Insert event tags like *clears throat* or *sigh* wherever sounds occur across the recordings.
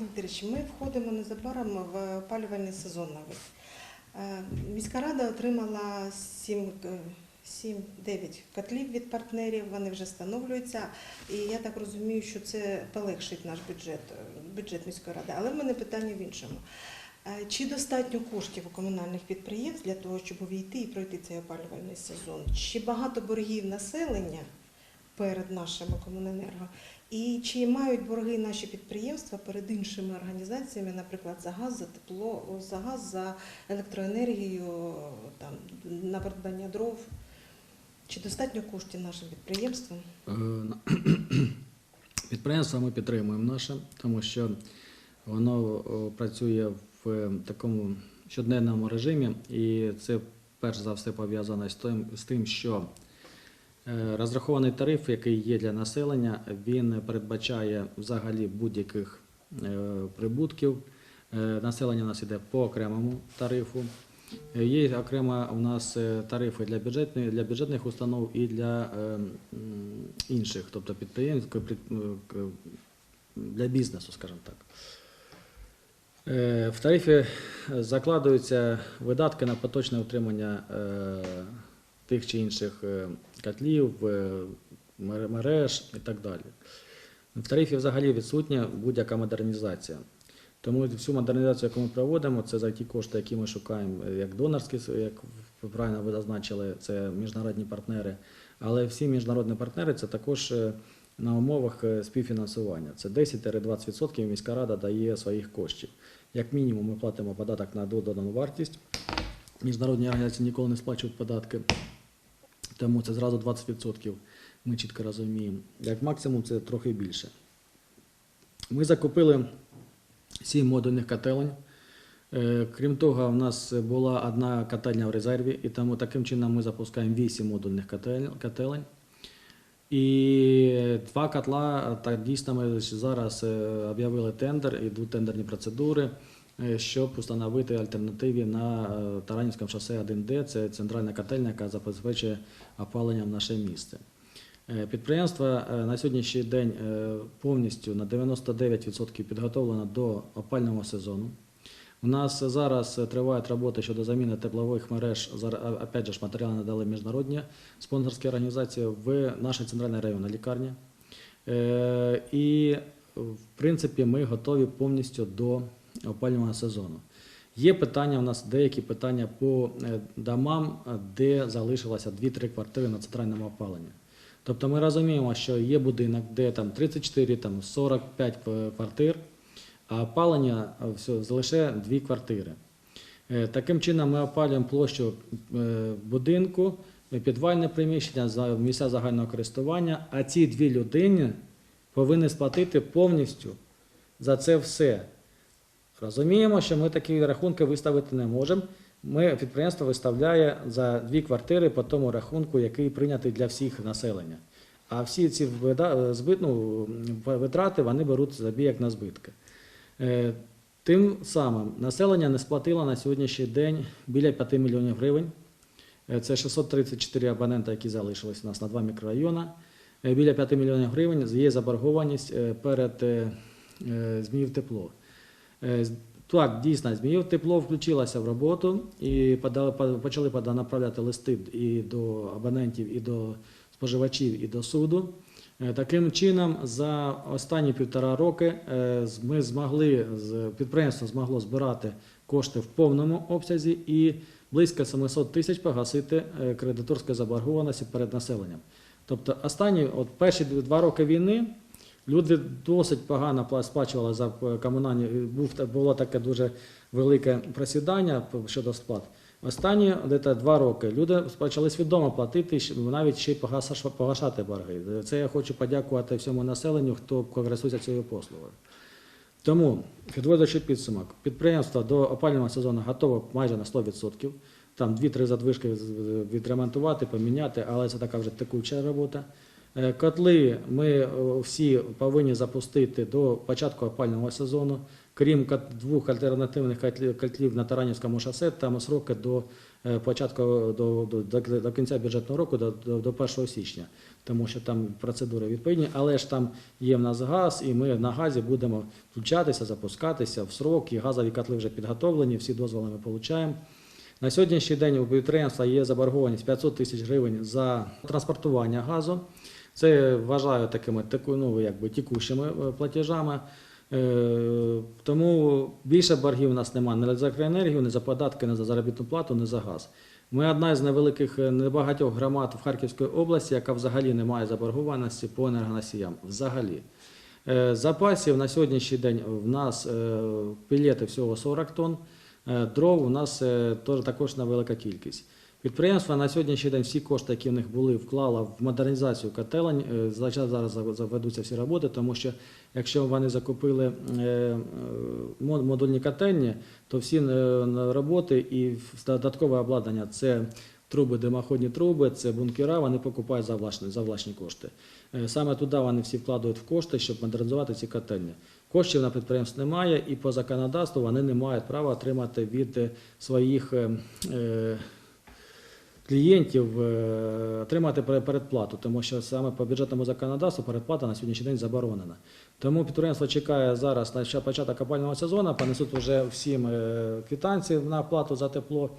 Вікторович, ми входимо незабаром в опалювальний сезон новий. Е, Міська рада отримала 7, 7-9 котлів від партнерів, вони вже встановлюються. І я так розумію, що це полегшить наш бюджет, е, бюджет міської ради. Але в мене питання в іншому. Е, Чи достатньо коштів у комунальних підприємств для того, щоб увійти і пройти цей опалювальний сезон? Чи багато боргів населення перед нашими комуненерго? І чи мають борги наші підприємства перед іншими організаціями, наприклад, за газ, за тепло, за газ, за електроенергію, там на придбання дров? Чи достатньо коштів нашим підприємствам? Е, *clears throat* Підприємство ми підтримуємо наше, тому що воно працює в е, такому щоденному режимі, і це перш за все пов'язано з тим, що е, розрахований тариф, який є для населення, він передбачає взагалі будь-яких е, прибутків. Е, Населення у нас іде по окремому тарифу. Е, Є окремо у нас е, тарифи для бюджетних, для бюджетних установ і для е, інших, тобто підприємств, е, для бізнесу, скажімо так. Е, В тарифі закладаються видатки на поточне утримання е, тих чи інших е, котлів, е, мереж і так далі. В тарифі взагалі відсутня будь-яка модернізація. Тому всю модернізацію, яку ми проводимо, це за ті кошти, які ми шукаємо, е, як донорські, як ви правильно ви зазначили, це міжнародні партнери. Але всі міжнародні партнери це також на умовах співфінансування. Це 10-20% міська рада дає своїх коштів. Як мінімум, ми платимо податок на додану вартість. Міжнародні організації ніколи не сплачують податки, тому це зразу 20%. Ми чітко розуміємо. Як максимум, це трохи більше. Ми закупили 7 модульних котелень. Е, Крім того, у нас була одна котельня в резерві, і тому таким чином ми запускаємо 8 модульних котелень. І два котла, так дійсно ми зараз е, об'явили тендер, ідуть тендерні процедури, щоб встановити альтернативі на е, Таранівському шосе 1Д. Це центральна котельня, яка забезпечує опаленням наше місце. Е, Підприємство е, на сьогоднішній день е, повністю на 99% підготовлено до опального сезону. У нас зараз е, тривають роботи щодо заміни теплових мереж. Опять же, матеріали надали міжнародні спонсорські організації в нашій центральній районній лікарні. Е, І, в принципі, ми готові повністю до опалювального сезону. Є питання у нас деякі питання по е, домам, е, де залишилося 2-3 квартири на центральному опаленні. Тобто ми розуміємо, що є будинок, де там 34, там 45 кв- квартир, а опалення е, лише дві квартири. Таким чином ми опалюємо площу будинку, підвальне приміщення, місця загального користування, а ці дві людини повинні сплатити повністю за це все. Розуміємо, що ми такі рахунки виставити не можемо. Ми підприємство виставляє за дві квартири по тому рахунку, який прийнятий для всіх населення. А всі ці ну, витрати вони беруть собі як на збитки. Е, Тим самим населення не сплатило на сьогоднішній день біля 5 мільйонів гривень. Е, Це 634 абонента, які залишились у нас на два мікрорайони. Е, Біля 5 мільйонів гривень є заборгованість перед е, тепло. Е, Так, дійсно, Зміїв тепло включилося в роботу і почали направляти листи і до абонентів, і до споживачів, і до суду. Е, Таким чином, за останні півтора роки е, ми змогли, підприємство змогло збирати кошти в повному обсязі і близько 700 тисяч погасити е, кредиторської заборгованості перед населенням. Тобто останні, от перші два роки війни люди досить погано пла- сплачували за е, комунальні. Був, було таке дуже велике просідання щодо сплат. Останні десь два роки люди почали свідомо платити, навіть ще й погашати борги. Це я хочу подякувати всьому населенню, хто користується цією послугою. Тому, підводячи підсумок, підприємство до опалювального сезону готове майже на 100%. Там 2-3 задвижки відремонтувати, поміняти, але це така вже текуча робота. Е, Котли ми всі повинні запустити до початку опального сезону. Крім двох альтернативних котлів- на Таранівському шосе, там сроки до е, початку до, до, до, кінця бюджетного року, до, до, до 1 січня, тому що там процедури відповідні, але ж там є в нас газ, і ми на газі будемо включатися, запускатися в срок, і газові котли вже підготовлені, всі дозволи ми отримуємо. На сьогоднішній день у підприємства є заборгованість 500 тисяч гривень за транспортування газу. Це вважаю такими таку, ну, якби, тікущими е, платежами. Е, Тому більше боргів у нас немає не за електроенергію, не за податки, не за заробітну плату, не за газ. Ми одна з невеликих е, небагатьох громад в Харківській області, яка взагалі не має заборгованості по енергоносіям. Взагалі. Запасів на сьогоднішній день в нас пілети всього 40 тонн, дров у нас також невелика кількість. Підприємство на сьогоднішній день всі кошти, які в них були, вклало в модернізацію котелень. Е, Зараз зараз заведуться всі роботи, тому що якщо вони закупили е, е, мо- модульні котельні, то всі роботи і додаткове обладнання це труби, димоходні труби, це бункера, вони покупають за власні, за власні кошти. Саме туди вони всі вкладають в кошти, щоб модернізувати ці котельні. Коштів на підприємств немає, і по законодавству вони не мають права отримати від своїх клієнтів е, отримати пере- передплату, тому що саме по бюджетному законодавству передплата на сьогоднішній день заборонена. Тому підприємство чекає зараз на початок опального сезону, понесуть вже всім е, квитанції на оплату за тепло.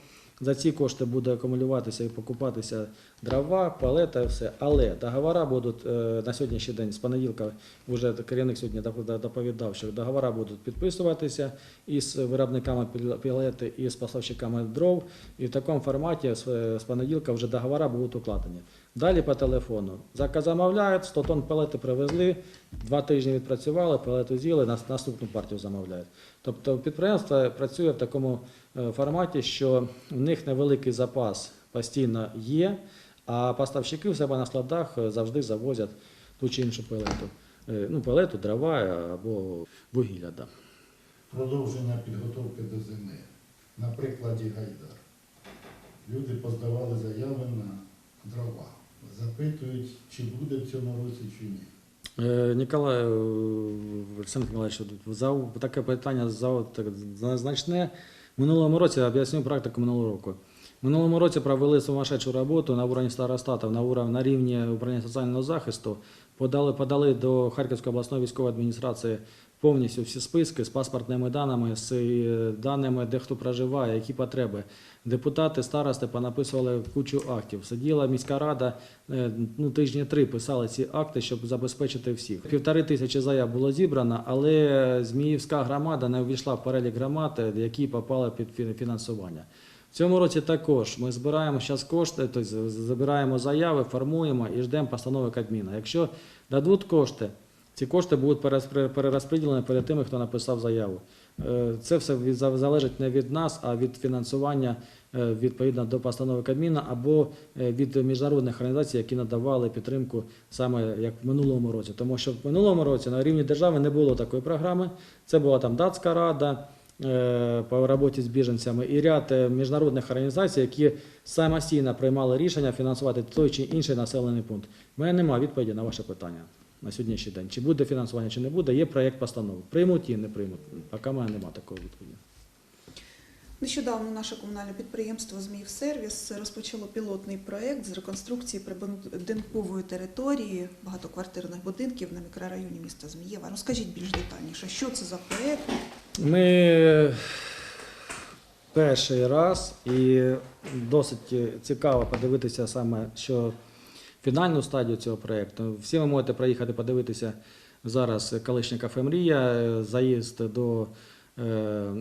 За ці кошти буде акумулюватися і покупатися дрова, палета і все. Але договори будуть е, на сьогоднішній день з понеділка, вже керівник сьогодні доповідав, що договори будуть підписуватися із виробниками піл- пілети і з поставщиками дров. І в такому форматі з, понеділка вже договори будуть укладені. Далі по телефону. Заказ замовляють, 100 тонн палети привезли, два тижні відпрацювали, палету з'їли, нас- наступну партію замовляють. Тобто підприємство працює в такому е, форматі, що в них невеликий запас постійно є, а поставщики в себе на складах е, завжди завозять ту чи іншу пелету. Е, Ну, пелету, дрова або вугілля. Да. Продовження підготовки до зими. На прикладі Гайдар. Люди поздавали заяви на дрова. Запитують, чи буде в цьому році, чи ні. Е, Ніколай е, Олександр Миколаївич, таке питання за значне. Минулому році об'ясню практику минулого року. Минулому році провели сумасшедшу роботу на уровні старостатів, на уровні на рівні управління соціального захисту. Подали, подали до Харківської обласної військової адміністрації повністю всі списки з паспортними даними, з е, даними, де хто проживає, які потреби. Депутати, старости понаписували кучу актів. Сиділа міська рада, е, ну, тижні три писали ці акти, щоб забезпечити всіх. Півтори тисячі заяв було зібрано, але Зміївська громада не увійшла в перелік громад, е, які попали під фінансування. В цьому році також ми збираємо зараз кошти, тобто забираємо заяви, формуємо і ждемо постанови Кабміна. Якщо дадуть кошти, ці кошти будуть перерозподілені перед тими, хто написав заяву. Е, Це все залежить не від нас, а від фінансування е, відповідно до постанови Кабміна або е, від міжнародних організацій, які надавали підтримку саме як в минулому році. Тому що в минулому році на рівні держави не було такої програми. Це була там датська рада по роботі з біженцями і ряд міжнародних організацій, які самостійно приймали рішення фінансувати той чи інший населений пункт. У мене немає відповіді на ваше питання на сьогоднішній день. Чи буде фінансування, чи не буде, є проєкт постанови. Приймуть і не приймуть. Поки в мене немає такої відповіді. Нещодавно наше комунальне підприємство «Зміївсервіс» розпочало пілотний проєкт з реконструкції прибудинкової території багатоквартирних будинків на мікрорайоні міста Змієва. Розкажіть більш детальніше, що це за проєкт? Ми перший раз і досить цікаво подивитися саме, що фінальну стадію цього проєкту. Всі ви можете приїхати подивитися зараз колишня кафе Мрія, заїзд до е,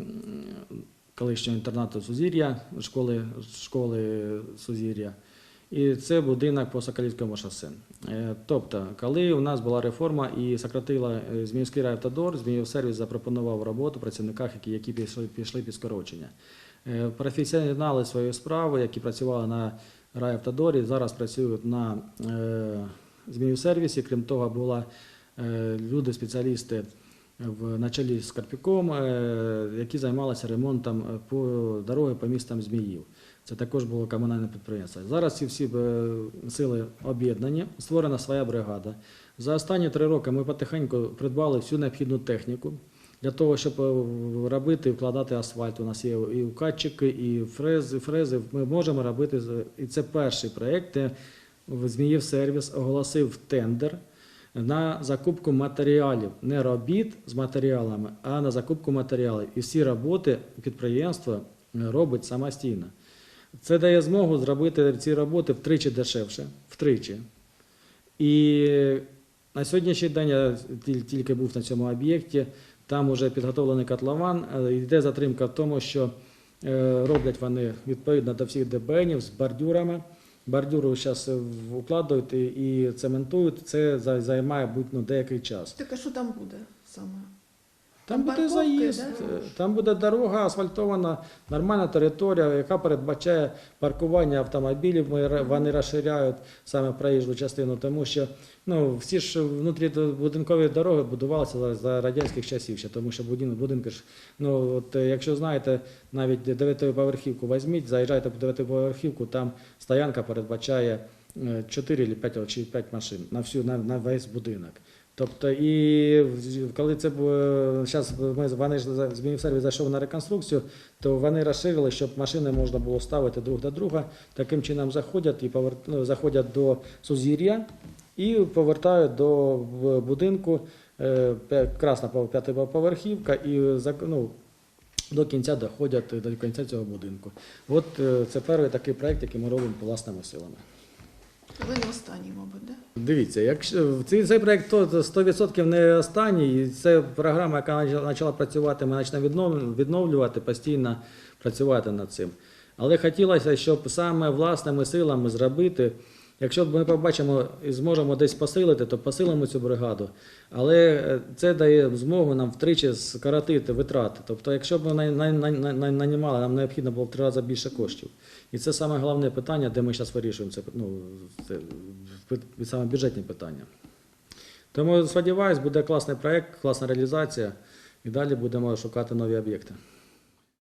колишнього інтернату Сузір'я, школи, школи Сузір'я. І це будинок по Соколівському шосе. Е, Тобто, коли у нас була реформа і сократила е, Зміївський райавтодор, Зміївсервіс запропонував роботу працівниках, які, які пішли, пішли під скорочення. Професіонали своєї справи, які працювали на райавтодорі, зараз працюють на е, Зміївсервісі. Крім того, була е, люди, спеціалісти в на чолі з Карпіком, е, які займалися ремонтом по дороги по містам Зміїв. Це також було комунальне підприємство. Зараз ці всі сили об'єднані, створена своя бригада. За останні три роки ми потихеньку придбали всю необхідну техніку. Для того, щоб е, робити, вкладати асфальт, у нас є і укатчики, і фрези, фрези. Ми можемо робити. І це перший проєкт, де Зміїв сервіс оголосив тендер на закупку матеріалів, не робіт з матеріалами, а на закупку матеріалів. І всі роботи підприємство робить самостійно. Це дає змогу зробити ці роботи втричі дешевше, втричі. І на сьогоднішній день я тільки був на цьому об'єкті, там вже підготовлений котлован. е, Йде затримка в тому, що е, роблять вони відповідно до всіх ДБНів з бордюрами. Бордюру зараз укладують і- і цементують. Це займає будь- ну, деякий час. Так а що там буде саме? Там буде парковки, заїзд, да? е, там буде дорога асфальтована, нормальна територія, яка передбачає паркування автомобілів. Ми вони розширяють саме проїжджу частину, тому що ну всі ж внутрібудинкові дороги будувалися за, за радянських часів ще, тому що будинки, будинки ж ну от е, якщо знаєте, навіть дев'ятиповерхівку візьміть, заїжджайте в дев'ятиповерхівку, там стоянка передбачає 4 чи 5, чи 5 машин на всю на, на весь будинок. Тобто, і коли це зараз ми вони ж за- Зміївсервіс зайшов на реконструкцію, то вони розширили, щоб машини можна було ставити друг до друга. Таким чином заходять і повер... ну, заходять до Сузір'я і повертають до будинку е, красна п'ятиповерхівка і ну, до кінця доходять до кінця цього будинку. От е, це перший такий проект, який ми робимо власними силами. Ви не останній, мабуть, да? Дивіться, якщо цей, цей проект то 100% не останній, це програма, яка почала- працювати, ми почнемо віднов- відновлювати, постійно працювати над цим. Але хотілося, щоб саме власними силами зробити. Якщо ми побачимо і зможемо десь посилити, то посилимо цю бригаду. Але е, це дає змогу нам втричі скоротити витрати. Тобто, якщо б ми на- на- на- на- на- нанімали, нам необхідно було в три рази більше коштів. І це саме головне питання, де ми зараз вирішуємо це, ну, це саме бюджетні питання. Тому сподіваюсь, буде класний проєкт, класна реалізація, і далі будемо шукати нові об'єкти.